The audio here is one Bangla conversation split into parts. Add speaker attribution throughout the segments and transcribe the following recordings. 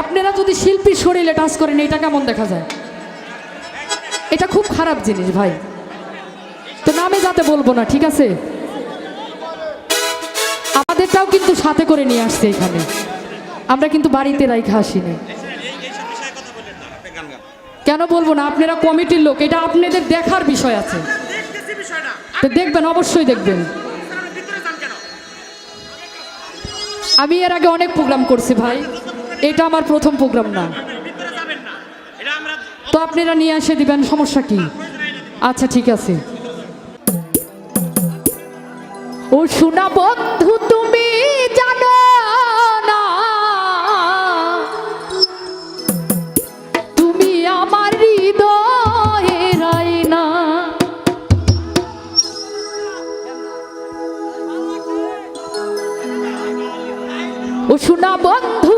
Speaker 1: আপনারা যদি শিল্পীর শরীরে টাচ করেন, এটা কেমন দেখা যায়? এটা খুব খারাপ জিনিস ভাই। তো নামে যাতে বলব না, ঠিক আছে? আমাদেরটাও কিন্তু সাথে করে নিয়ে আসছে এখানে। আমরা কিন্তু বাড়িতে রাইখা আসিনি। কেন বলব না, আপনারা কমিটির লোক, এটা আপনাদের দেখার বিষয় আছে। তো দেখবেন, অবশ্যই দেখবেন। আমি এর আগে অনেক প্রোগ্রাম করছি ভাই। এটা আমার প্রথম প্রোগ্রাম না।
Speaker 2: না
Speaker 1: তো আপনারা নিয়ে এসে দিবেন, সমস্যা কি? আচ্ছা ঠিক আছে। ও শোনা বন্ধু, তুমি জানো না। তুমি আমার হৃদয়ের আয়না ও শোনা বন্ধু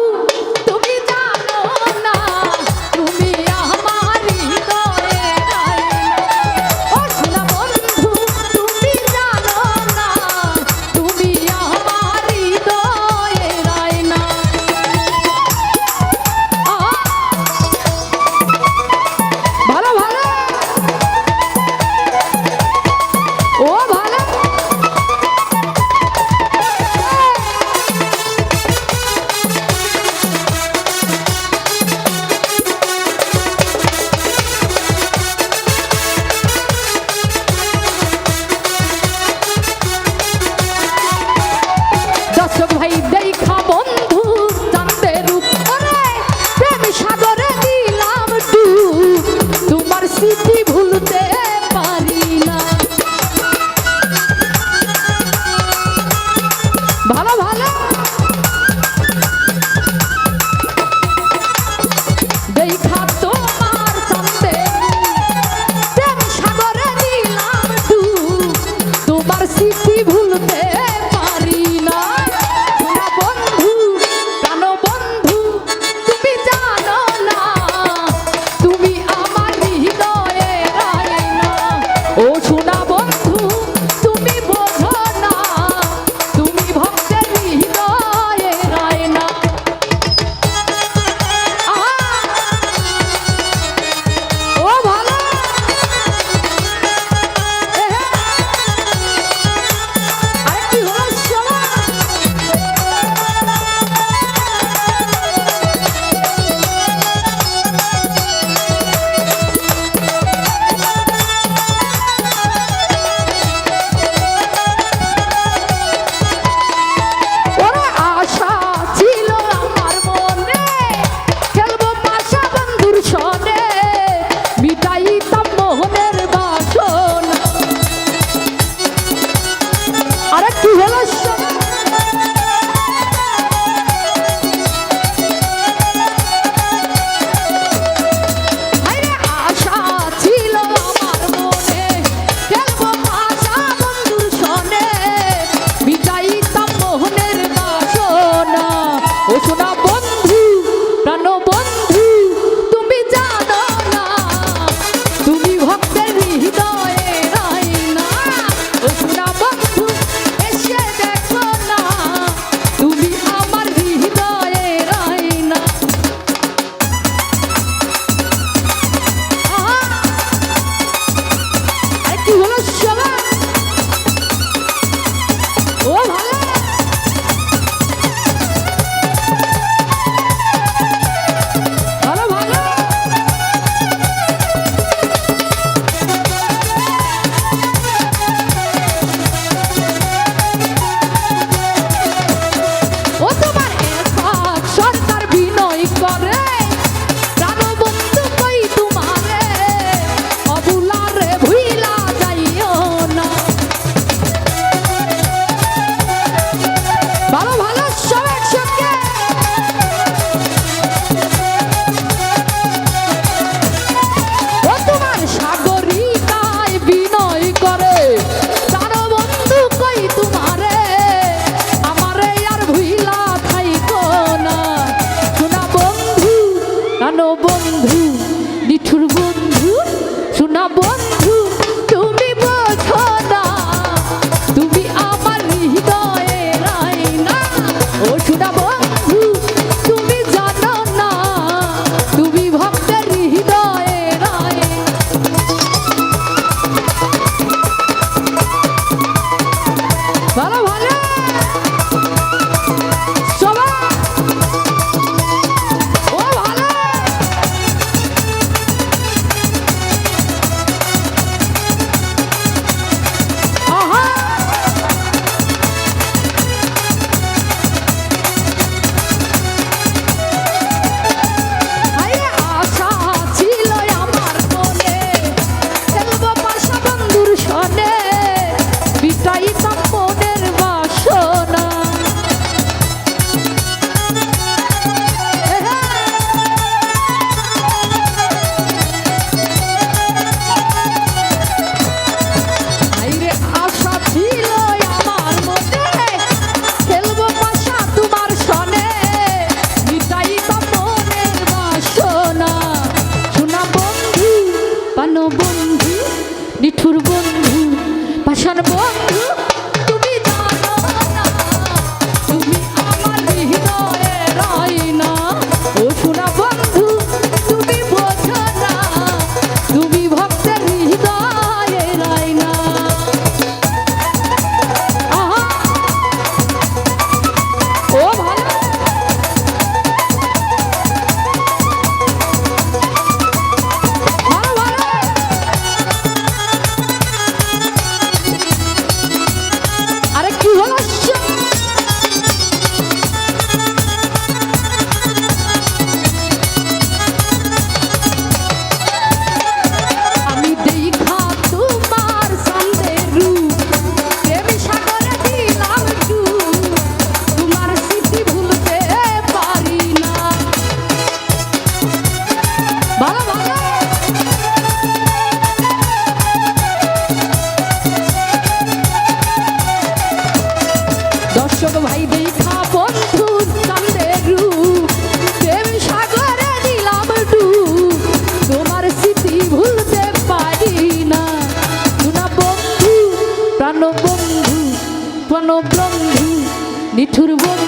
Speaker 1: নিঠুর বন্ধু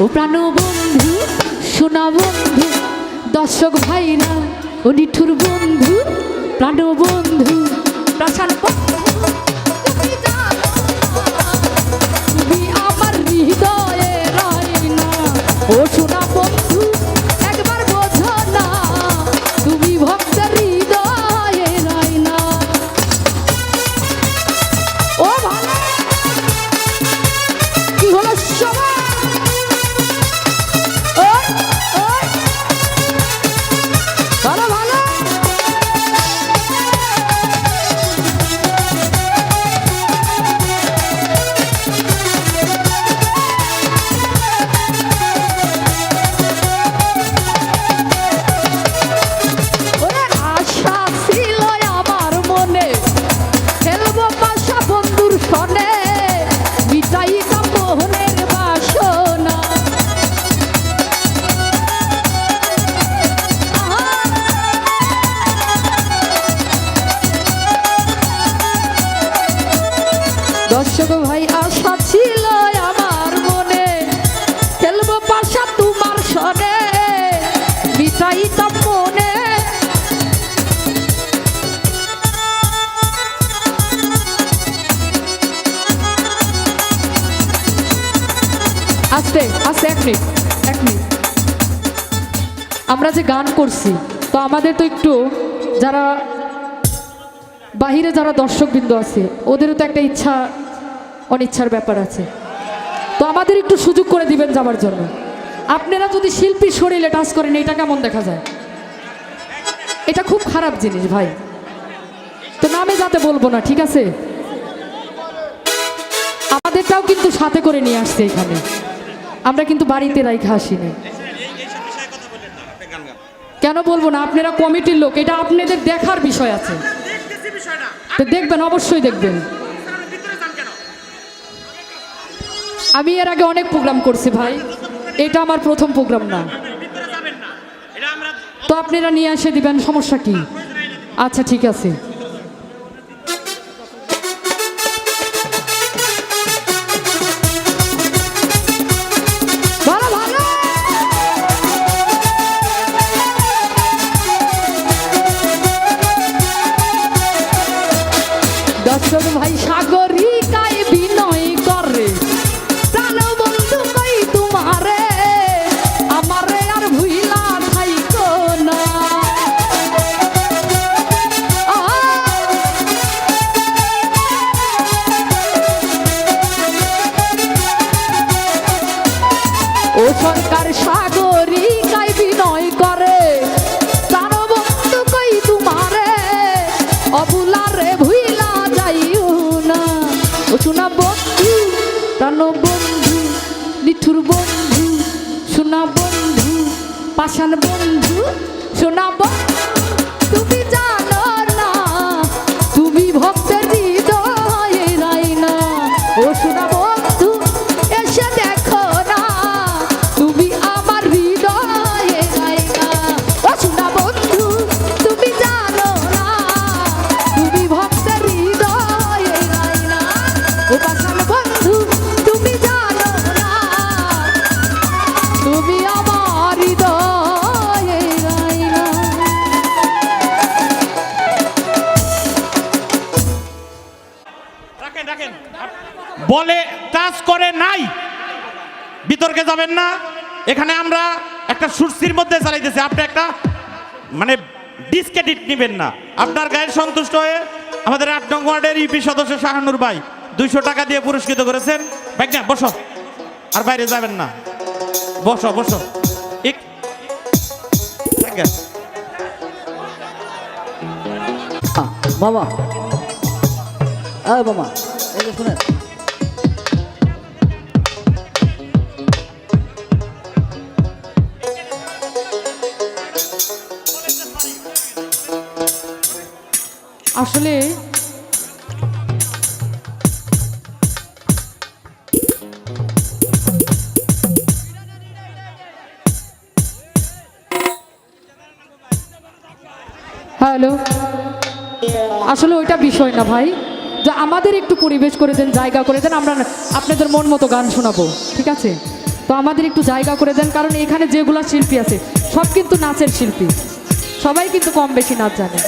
Speaker 1: ও প্রাণ বন্ধু শোনা বন্ধু দর্শক ভাইরা ও নিঠুর বন্ধু প্রাণ বন্ধু প্রাসাদ না, আমার হৃদয়ে রাইনা ও শোনা বন্ধু একবার না তুমি ও আমরা যে গান করছি, তো আমাদের তো একটু যারা বাহিরে যারা দর্শকবৃন্দ আছে, ওদেরও তো একটা ইচ্ছা, অনিচ্ছার ব্যাপার আছে। তো আমাদের একটু সুযোগ করে দিবেন যাওয়ার জন্য। আপনারা যদি শিল্পীর শরীরে টাচ করেন এটা কেমন দেখা যায়? এটা খুব খারাপ জিনিস, ভাই। তো নামে যাতে বলব না, ঠিক আছে? আমাদেরটাও কিন্তু সাথে করে নিয়ে আসছে এখানে। আমরা কিন্তু বাড়িতে রাইখা আসিনি। কেন বলব না, আপনারা কমিটির লোক, এটা আপনাদের দেখার বিষয় আছে। তো দেখবেন, অবশ্যই দেখবেন। আমি এর আগে অনেক প্রোগ্রাম করছি, ভাই। এটা আমার প্রথম প্রোগ্রাম না। তো আপনারা নিয়ে এসে দিবেন, সমস্যা কি? আচ্ছা ঠিক আছে। ভাই সাগরিকায় পাষাণ বন্ধু। শোনা
Speaker 3: বলে টাচ করে নাই। বিতর্কে যাবেন না। এখানে আমরা একটা সুরসির মধ্যে চালাইতেছি। আপনি একটা মানে ডিসক্রেডিট নেবেন না। আপনার গায়ের সন্তুষ্ট হয়ে আমাদের আট নং ওয়ার্ডের ইউপি সদস্য শাহানুর ভাই দুইশো টাকা দিয়ে পুরস্কৃত করেছেন। ভাই, না, বসো। আর বাইরে যাবেন না। বসো বসো।
Speaker 4: মামা। এই মামা।
Speaker 1: আসলে হ্যালো। আসলে ওইটা বিষয় না ভাই। যে আমাদের একটু পরিবেশ করে দেন, জায়গা করে দেন, আমরা আপনাদের মন মতো গান শোনাবো, ঠিক আছে? তো আমাদের একটু জায়গা করে দেন, কারণ এখানে যেগুলো শিল্পী আছে, সব কিন্তু নাচের শিল্পী। সবাই কিন্তু কম বেশি নাচ জানে।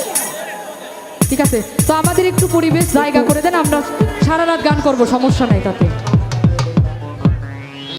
Speaker 1: ঠিক আছে? তো আমাদের একটু পরিবেশ, জায়গা করে দেন, আমরা সারা রাত গান করব, সমস্যা নাই তাতে।